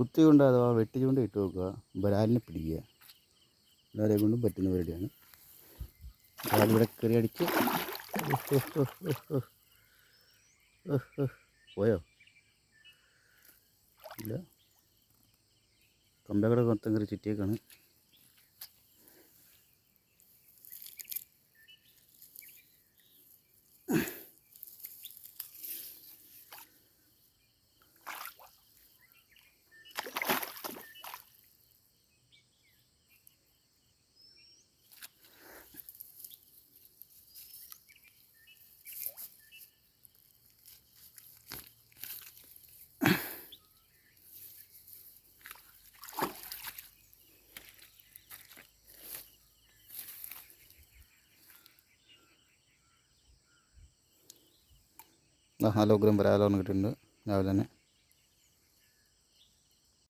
കുത്തി കൊണ്ട് അഥവാ വെട്ടി ചൂണ്ട ഇട്ട് നോക്കുക വരാലിനെ പിടിക്കുക. എല്ലാവരെ കൊണ്ടും പറ്റുന്ന പരിപാടിയാണ്. വരാലിവിടെ കയറി അടിച്ച്. പോയോ? ഇല്ല. കമ്പയുടെ മൊത്തം കയറി ചുറ്റിയേക്കാണ്. നാലോഗ്രം വരാലോന്ന് കിട്ടിയിട്ടുണ്ട് രാവിലെ തന്നെ